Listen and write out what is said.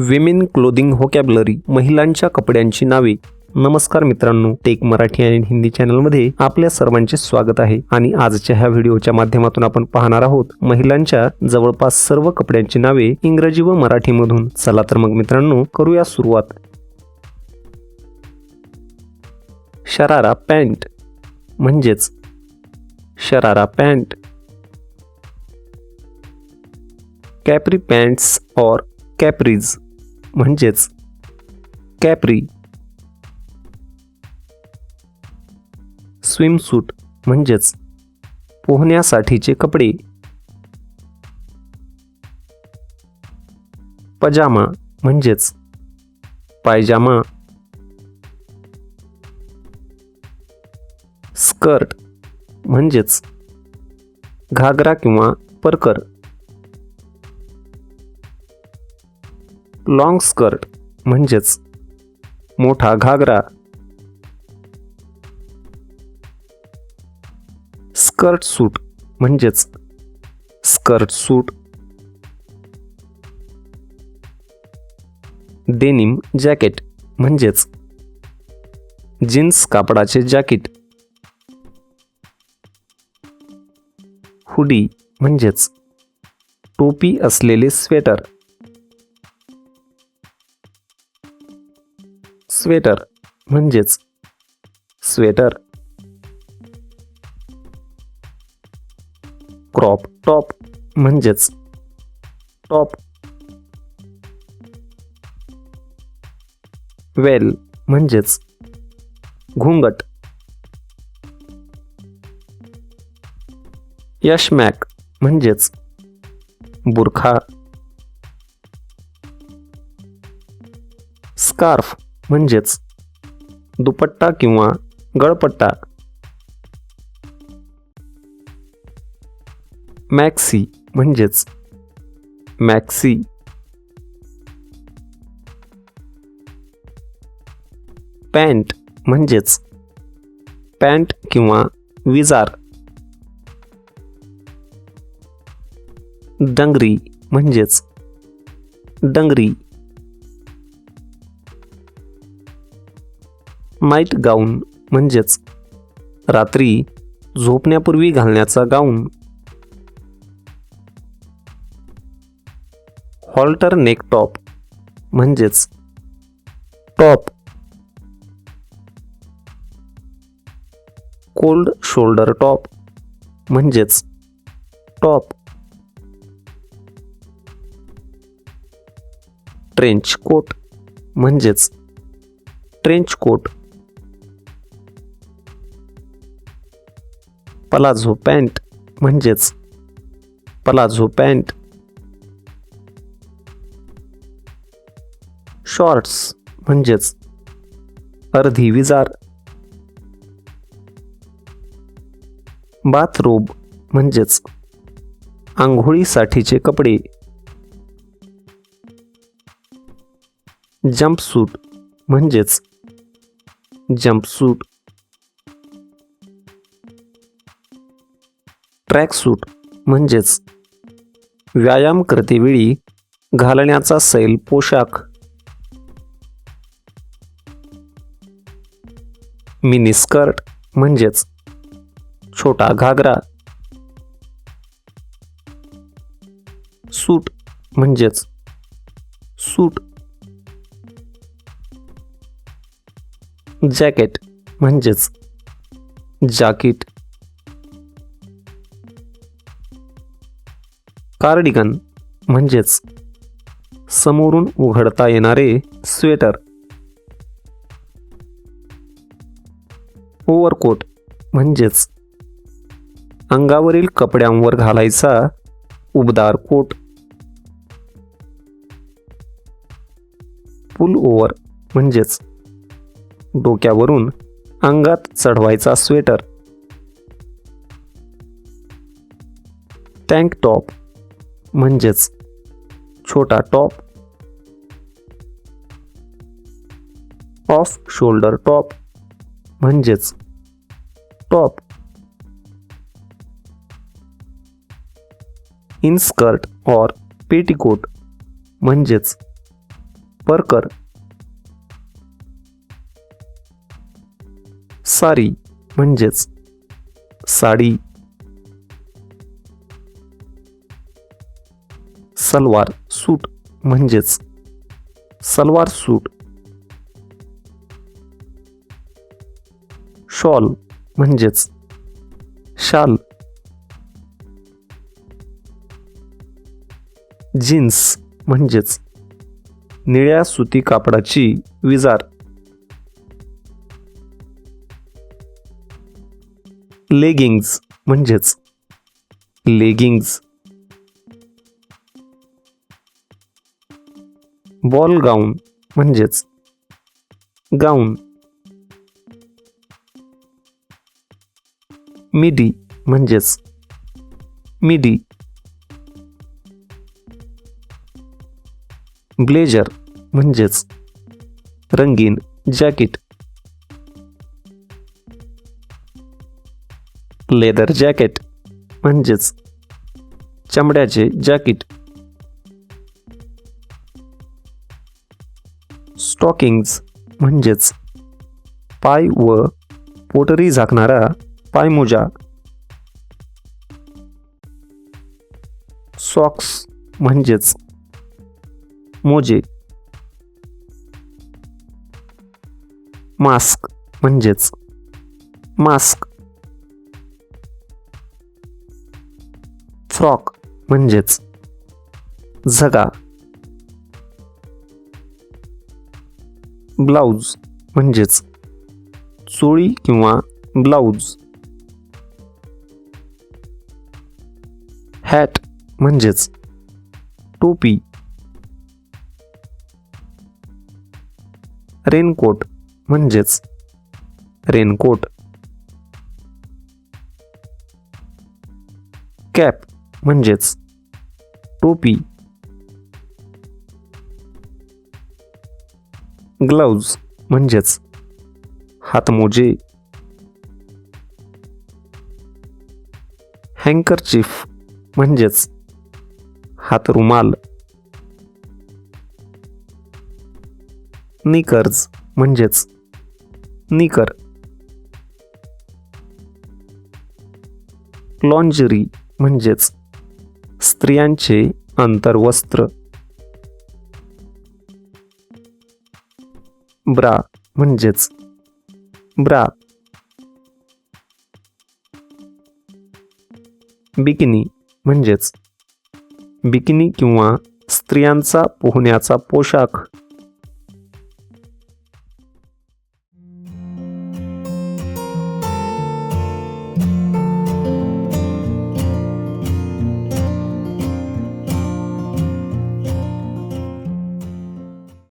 Women clothing vocabulary महिलांच्या कपड्यांची नावे. नमस्कार मित्रांनो टेक मराठी आणि हिंदी चॅनलमध्ये आपल्या सर्वांचे स्वागत आहे. आणि आजच्या ह्या व्हिडिओच्या माध्यमातून आपण पाहणार आहोत महिलांच्या जवळपास सर्व कपड्यांची नावे इंग्रजी व मराठीमधून. चला तर मग मित्रांनो करूया सुरुवात. शरारा पॅन्ट म्हणजेच शरारा पॅन्ट. कॅप्री पॅन्ट्स और कॅप्रीज. म्हणजेच कॅप्री. स्विमसूट म्हणजेच पोहण्यासाठीचे कपडे. पजामा म्हणजेच पायजामा. स्कर्ट म्हणजेच घागरा किंवा परकर. लॉंग स्कर्ट म्हणजेच मोठा घागरा. स्कर्ट सूट म्हणजेच स्कर्ट सूट. डेनिम जॅकेट म्हणजेच जीन्स कापडाचे जॅकेट. हुडी म्हणजेच टोपी असलेले स्वेटर. स्वेटर. म्हणजेच स्वेटर. क्रॉप टॉप म्हणजेच टॉप. वेल म्हणजेच घुंगट. यशमॅक म्हणजेच बुरखा. स्कार्फ म्हणजेच दुपट्टा किंवा गळपट्टा. मॅक्सी म्हणजेच मॅक्सी. पॅन्ट म्हणजेच पॅन्ट किंवा विजार. डंगरी म्हणजेच डंगरी नाईट गाऊन म्हणजेच रात्री झोपण्यापूर्वी घालण्याचा गाऊन. हॉल्टर नेक टॉप म्हणजेच टॉप. कोल्ड शोल्डर टॉप म्हणजेच टॉप. ट्रेंच कोट म्हणजेच ट्रेंच कोट. पलाझो पॅन्ट म्हणजेच पलाझो पॅन्ट. शॉर्ट्स म्हणजेच अर्धी विजार. बाथरोब म्हणजेच आंघोळीसाठीचे कपडे. जंपसूट म्हणजेच जंपसूट. ट्रॅकसूट म्हणजेच व्यायाम करतेवेळी घालण्याचा सैल पोशाख. मिनी स्कर्ट म्हणजेच छोटा घागरा. सूट म्हणजेच सूट. जॅकेट म्हणजेच जाकीट. कार्डिगन म्हणजेच समोरून उघडता येणारे स्वेटर. ओव्हरकोट म्हणजेच अंगावरील कपड्यांवर घालायचा उबदार कोट. पुल ओव्हर म्हणजेच डोक्यावरून अंगात चढवायचा स्वेटर. टँक टॉप म्हणजेच छोटा टॉप ऑफ शोल्डर टॉप म्हणजेच टॉप. इनस्कर्ट और पेटीकोट म्हणजेच परकर. सारी म्हणजेच साडी. सलवार सूट म्हणजेच सलवार सूट. शॉल म्हणजेच शाल. जीन्स म्हणजेच निळ्या सुती कापडाची विजार. लेगिंग्ज म्हणजेच लेगिंग्ज. बॉल गाऊन म्हणजेच गाऊन. मिडी म्हणजेच मिडी. ब्लेजर म्हणजेच रंगीन जॅकेट. लेदर जॅकेट म्हणजेच चमड्याचे जॅकेट. स्टॉकिंग्ज म्हणजेच पाय व पोटरी झाकणारा पायमोजा. सॉक्स म्हणजेच मोजे. मास्क म्हणजेच मास्क फ्रॉक म्हणजेच झगा. ब्लाऊज म्हणजेच चोळी किंवा ब्लाऊज हॅट म्हणजेच टोपी. रेनकोट म्हणजेच रेनकोट. कॅप म्हणजेच टोपी. ग्लव्ज म्हणजेच हातमोजे. हँकरचिफ म्हणजेच हातरुमाल. निकर्स म्हणजेच निकर. लॉन्जरी म्हणजेच स्त्रियांचे अंतर्वस्त्र. ब्रा म्हणजेच ब्रा. बिकिनी म्हणजेच बिकिनी किंवा स्त्रियांचा पोहण्याचा पोशाख.